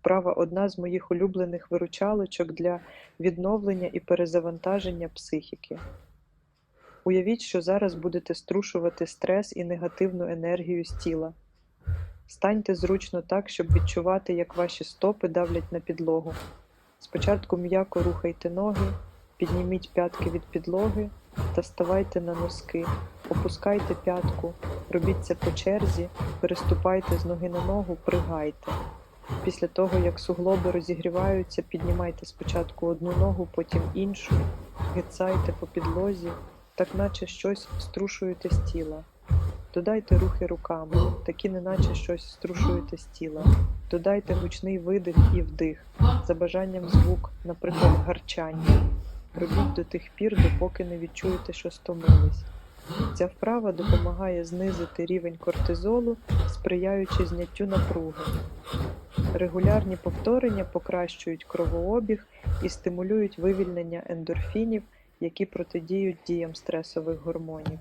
вправа одна з моїх улюблених виручалочок для відновлення і перезавантаження психіки. Уявіть, що зараз будете струшувати стрес і негативну енергію з тіла. Станьте зручно так, щоб відчувати, як ваші стопи давлять на підлогу. Спочатку м'яко рухайте ноги, підніміть п'ятки від підлоги та ставайте на носки, опускайте п'ятку, робіть це по черзі, переступайте з ноги на ногу, пригайте. Після того, як суглоби розігріваються, піднімайте спочатку одну ногу, потім іншу, гицайте по підлозі, так наче щось струшуєте з тіла. Додайте рухи руками, такі неначе щось струшуєте з тіла. Додайте гучний видих і вдих, за бажанням звук, наприклад, гарчання. Робіть до тих пір, допоки не відчуєте, що стомились. Ця вправа допомагає знизити рівень кортизолу, сприяючи зняттю напруги. Регулярні повторення покращують кровообіг і стимулюють вивільнення ендорфінів, які протидіють діям стресових гормонів.